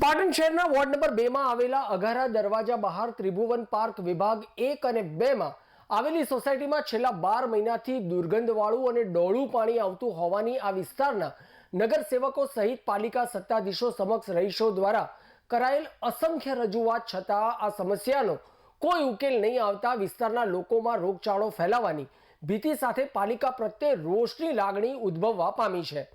પાટણ શહેરના ward number બેમાં આવેલા અઘારા દરવાજા બહાર ત્રિભુવન પાર્ક વિભાગ એક અને બેમાં આવેલી સોસાયટીમાં છેલ્લા બાર મહિનાથી દુર્ગંધવાળું અને ડોળું પાણી આવતું હોવાની આ વિસ્તારના નગરસેવકો સહિત પાલિકા સત્તાધીશો સમક્ષ રહીશો દ્વારા કરાયેલ અસંખ્ય રજૂઆત છતાં આ સમસ્યાનો કોઈ ઉકેલ નહીં આવતા વિસ્તારના લોકોમાં રોગચાળો ફેલાવાની ભીતિ સાથે પાલિકા પ્રત્યે રોષની લાગણી ઉદ્ભવવા પામી છે.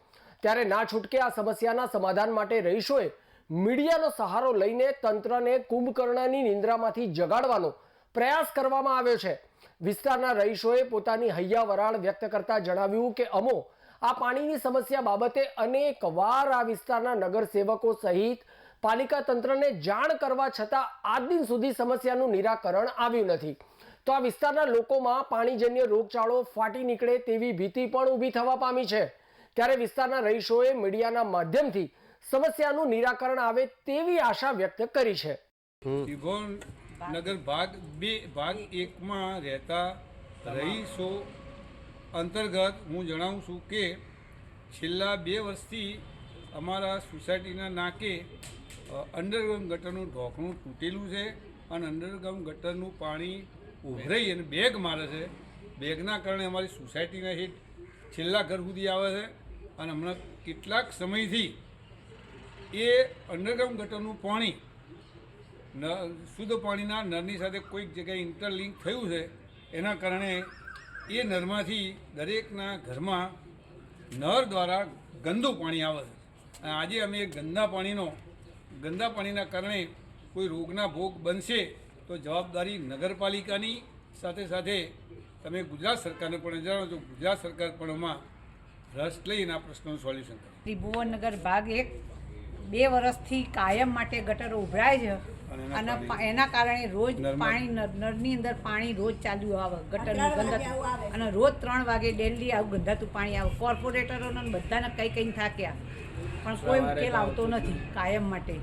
ત્યારે ના છૂટકે આ સમસ્યાના સમાધાન માટે રહીશોએ મીડિયાનો સહારો લઈને તંત્રને કુંભકર્ણની નિંદ્રામાંથી જગાડવાનો પ્રયાસ કરવામાં આવ્યો છે. વિસ્તારના રહીશોએ પોતાની હૈયા વરાળ વ્યક્ત કરતા જણાવ્યું કે, અમો, આ પાણીની સમસ્યા બાબતે અનેક વાર આ વિસ્તારના નગરસેવકો સહિત પાલિકા તંત્રને જાણ કરવા છતાં આજ દિન સુધી સમસ્યાનું નિરાકરણ આવ્યું નથી. તો આ વિસ્તારના લોકોમાં પાણીજન્ય રોગચાળો ફાટી નીકળે તેવી ભીતિ પણ ઊભી થવા પામી છે. ત્યારે વિસ્તારના રહીશોએ મીડિયાના માધ્યમથી સમસ્યાનું નિરાકરણ આવે તેવી આશા વ્યક્ત કરી છે. ત્રિભુવન નગર ભાગ બે ભાગ એકમાં રહેતા રહીશો અંતર્ગત હું જણાવું છું કે છેલ્લા બે વર્ષથી અમારા સોસાયટીના નાકે અંડરગ્રાઉન્ડ ગટરનું ઢોકણું તૂટેલું છે અને અંડરગ્રાઉન્ડ ગટરનું પાણી ઉભરાઈ અને બેગ મારે છે. બેગના કારણે અમારી સોસાયટીના હેઠ છેલ્લા ઘર સુધી આવે છે અને હમણાં કેટલાક સમયથી એ અંડરગ્રાઉન્ડ ગટરનું પાણી, ન, શુદ્ધ પાણીના નળની સાથે કોઈક જગ્યાએ ઇન્ટરલિંક થયું છે, એના કારણે એ નળમાંથી દરેકના ઘરમાં નળ દ્વારા ગંદુ પાણી આવે છે. અને આજે અમે ગંદા પાણીનો, ગંદા પાણીના કારણે કોઈ રોગના ભોગ બનશે તો જવાબદારી નગરપાલિકાની સાથે સાથે તમે ગુજરાત સરકારને પણ જણાવો છો, ગુજરાત સરકાર પણમાં રસ લઈને આ પ્રશ્નનું સોલ્યુશન કરે. ત્રિભુવનનગર ભાગ એક બે વર્ષથી કાયમ માટે ગટરો ઉભરાય છે અને એના કારણે રોજ પાણી નળ- નળની અંદર પાણી રોજ ચાલુ આવે ગટરનું ગંધાતું અને રોજ ત્રણ વાગે ડેલી આવું ગંધાતું પાણી આવે. કોર્પોરેટરોને ને બધાને કંઈ કંઈ થાક્યા. પણ કોઈ ઉકેલ આવતો નથી કાયમ માટે.